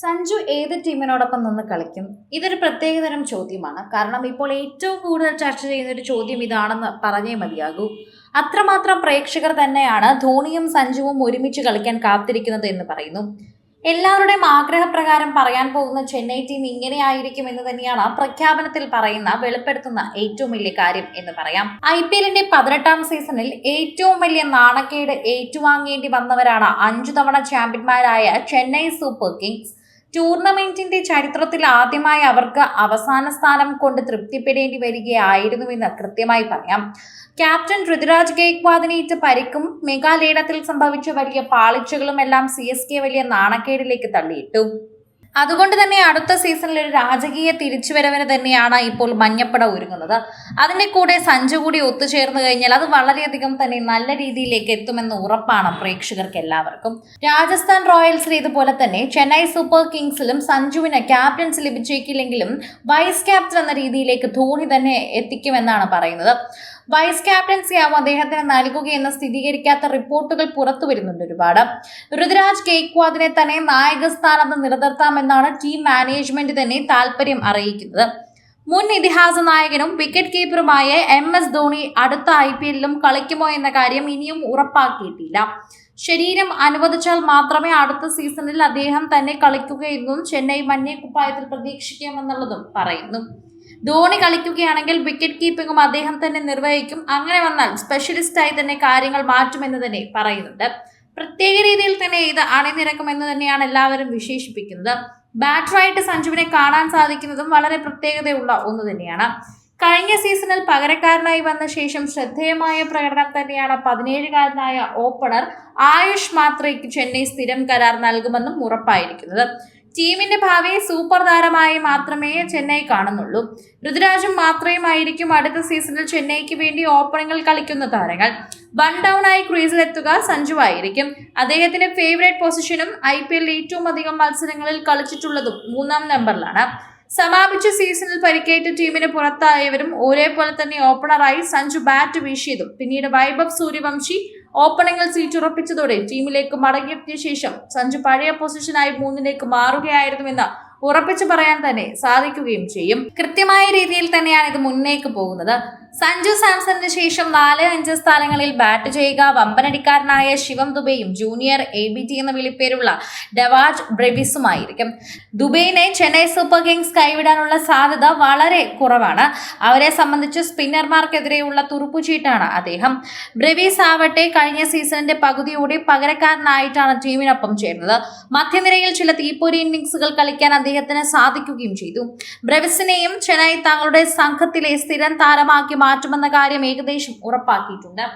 സഞ്ജു ഏത് ടീമിനോടൊപ്പം നിന്ന് കളിക്കും? ഇതൊരു പ്രത്യേകതരം ചോദ്യമാണ്. കാരണം ഇപ്പോൾ ഏറ്റവും കൂടുതൽ ചർച്ച ചെയ്യുന്ന ഒരു ചോദ്യം ഇതാണെന്ന് പറഞ്ഞേ മതിയാകൂ. അത്രമാത്രം പ്രേക്ഷകർ തന്നെയാണ് ധോണിയും സഞ്ജുവും ഒരുമിച്ച് കളിക്കാൻ കാത്തിരിക്കുന്നത് എന്ന് പറയുന്നു. എല്ലാവരുടെയും ആഗ്രഹപ്രകാരം പറയാൻ പോകുന്ന ചെന്നൈ ടീം ഇങ്ങനെയായിരിക്കും എന്ന് തന്നെയാണ് പ്രഖ്യാപനത്തിൽ പറയുന്ന വെളിപ്പെടുത്തുന്ന ഏറ്റവും വലിയ കാര്യം എന്ന് പറയാം. ഐ പി എല്ലിന്റെ പതിനെട്ടാം സീസണിൽ ഏറ്റവും വലിയ നാണക്കേട് ഏറ്റുവാങ്ങേണ്ടി വന്നവരാണ് അഞ്ചു തവണ ചാമ്പ്യന്മാരായ ചെന്നൈ സൂപ്പർ കിങ്സ്. ടൂർണമെന്റിന്റെ ചരിത്രത്തിൽ ആദ്യമായി അവർക്ക് അവസാന സ്ഥാനം കൊണ്ട് തൃപ്തിപ്പെടേണ്ടി വരികയായിരുന്നുവെന്ന് കൃത്യമായി പറയാം. ക്യാപ്റ്റൻ ഋതുരാജ് ഗേക്വാദിനേറ്റ് പരിക്കും മെഗാലേഡത്തിൽ സംഭവിച്ച വലിയ പാളിച്ചകളും എല്ലാം സി എസ് കെ വലിയ നാണക്കേടിലേക്ക് തള്ളിയിട്ടു. അതുകൊണ്ട് തന്നെ അടുത്ത സീസണിൽ ഒരു രാജകീയ തിരിച്ചുവരവിന് തന്നെയാണ് ഇപ്പോൾ മഞ്ഞപ്പട ഒരുങ്ങുന്നത്. അതിന്റെ കൂടെ സഞ്ജു കൂടി ഒത്തുചേർന്ന് കഴിഞ്ഞാൽ അത് വളരെയധികം തന്നെ നല്ല രീതിയിലേക്ക് എത്തുമെന്ന് ഉറപ്പാണ് പ്രേക്ഷകർക്ക് എല്ലാവർക്കും. രാജസ്ഥാൻ റോയൽസിൽ ഇതുപോലെ തന്നെ ചെന്നൈ സൂപ്പർ കിങ്സിലും സഞ്ജുവിന് ക്യാപ്റ്റൻസി ലഭിച്ചേക്കില്ലെങ്കിലും വൈസ് ക്യാപ്റ്റൻ എന്ന രീതിയിലേക്ക് ധോണി തന്നെ എത്തിക്കുമെന്നാണ് പറയുന്നത്. വൈസ് ക്യാപ്റ്റൻസി ആവും അദ്ദേഹത്തിന് നൽകുകയെന്ന് സ്ഥിരീകരിക്കാത്ത റിപ്പോർട്ടുകൾ പുറത്തു വരുന്നുണ്ട് ഒരുപാട്. ഋതുരാജ് കേക്വാദിനെ തന്നെ നായക സ്ഥാനത്ത് നിലനിർത്താമെന്നാണ് ടീം മാനേജ്മെന്റ് തന്നെ താല്പര്യം അറിയിക്കുന്നത്. മുൻ ഇതിഹാസ നായകനും വിക്കറ്റ് കീപ്പറുമായ എം എസ് ധോണി അടുത്ത ഐ പി എല്ലിലും കളിക്കുമോ എന്ന കാര്യം ഇനിയും ഉറപ്പാക്കിയിട്ടില്ല. ശരീരം അനുവദിച്ചാൽ മാത്രമേ അടുത്ത സീസണിൽ അദ്ദേഹം തന്നെ കളിക്കുകയെന്നും ചെന്നൈ മഞ്ഞ കുപ്പായത്തിൽ പ്രതീക്ഷിക്കാമെന്നുള്ളതും പറയുന്നു. ധോണി കളിക്കുകയാണെങ്കിൽ വിക്കറ്റ് കീപ്പിംഗും അദ്ദേഹം തന്നെ നിർവഹിക്കും. അങ്ങനെ വന്നാൽ സ്പെഷ്യലിസ്റ്റായി തന്നെ കാര്യങ്ങൾ മാറ്റുമെന്ന് തന്നെ പറയുന്നുണ്ട്. പ്രത്യേക രീതിയിൽ തന്നെ ഇത് അണിനിരക്കുമെന്ന് തന്നെയാണ് എല്ലാവരും വിശേഷിപ്പിക്കുന്നത്. ബാറ്ററായിട്ട് സഞ്ജുവിനെ കാണാൻ സാധിക്കുന്നതും വളരെ പ്രത്യേകതയുള്ള ഒന്ന് തന്നെയാണ്. കഴിഞ്ഞ സീസണിൽ പകരക്കാരനായി വന്ന ശേഷം ശ്രദ്ധേയമായ പ്രകടനം തന്നെയാണ് പതിനേഴുകാരനായ ഓപ്പണർ ആയുഷ് മാത്രയ്ക്ക് ചെന്നൈ സ്ഥിരം കരാർ നൽകുമെന്നും ഉറപ്പായിരിക്കുന്നത്. ടീമിന്റെ ഭാവി സൂപ്പർ താരമായി മാത്രമേ ചെന്നൈ കാണുന്നുള്ളൂ. ഋതുരാജും മാത്രയുമായിരിക്കും അടുത്ത സീസണിൽ ചെന്നൈക്ക് വേണ്ടി ഓപ്പണിംഗിൽ കളിക്കുന്ന താരങ്ങൾ. വൺ ഡൗൺ ആയി ക്രീസിലെത്തുക സഞ്ജു ആയിരിക്കും. അദ്ദേഹത്തിന്റെ ഫേവറേറ്റ് പൊസിഷനും ഐ പി എല്ലിൽ ഏറ്റവും അധികം മത്സരങ്ങളിൽ കളിച്ചിട്ടുള്ളതും മൂന്നാം നമ്പറിലാണ്. സമാപിച്ച സീസണിൽ പരിക്കേറ്റ ടീമിന് പുറത്തായവരും ഒരേപോലെ തന്നെ ഓപ്പണറായി സഞ്ജു ബാറ്റ് വീശിയതും. പിന്നീട് വൈഭവ് സൂര്യവംശി ഓപ്പണിംഗിൽ സീറ്റ് ഉറപ്പിച്ചതോടെ ടീമിലേക്ക് മടങ്ങിയെത്തിയ ശേഷം സഞ്ജു പഴയ പൊസിഷനായി മൂന്നിലേക്ക് മാറുകയായിരുന്നുവെന്ന് ഉറപ്പിച്ചു പറയാൻ തന്നെ സാധിക്കുകയും ചെയ്യും. കൃത്യമായ രീതിയിൽ തന്നെയാണ് ഇത് മുന്നേക്ക് പോകുന്നത്. സഞ്ജു സാംസണിന് ശേഷം നാല് അഞ്ച് സ്ഥാനങ്ങളിൽ ബാറ്റ് ചെയ്യുക. വമ്പനടിക്കാരനായ ശിവം ദുബെയും ജൂനിയർ എ ബി ടി എന്ന വിളിപ്പേരുള്ള ഡവാജ് ബ്രെവിസുമായിരിക്കും. ദുബൈനെ ചെന്നൈ സൂപ്പർ കിങ്സ് കൈവിടാനുള്ള സാധ്യത വളരെ കുറവാണ്. അവരെ സംബന്ധിച്ച് സ്പിന്നർമാർക്കെതിരെയുള്ള തുറുപ്പുചീട്ടാണ് അദ്ദേഹം. ബ്രെവിസ് ആവട്ടെ കഴിഞ്ഞ സീസണിന്റെ പകുതിയോടെ പകരക്കാരനായിട്ടാണ് ടീമിനൊപ്പം ചേർന്നത് മധ്യനിരയിൽ ചില തീപ്പൊരി ഇന്നിംഗ്സുകൾ കളിക്കാൻ അദ്ദേഹത്തിന് സാധിക്കുകയും ചെയ്തു. ബ്രെവിസിനെയും ചെന്നൈ തങ്ങളുടെ സംഘത്തിലെ സ്ഥിരം താരമാക്കി മാറ്റുമെന്ന കാര്യം ഏകദേശം ഉറപ്പാക്കിയിട്ടുണ്ട്.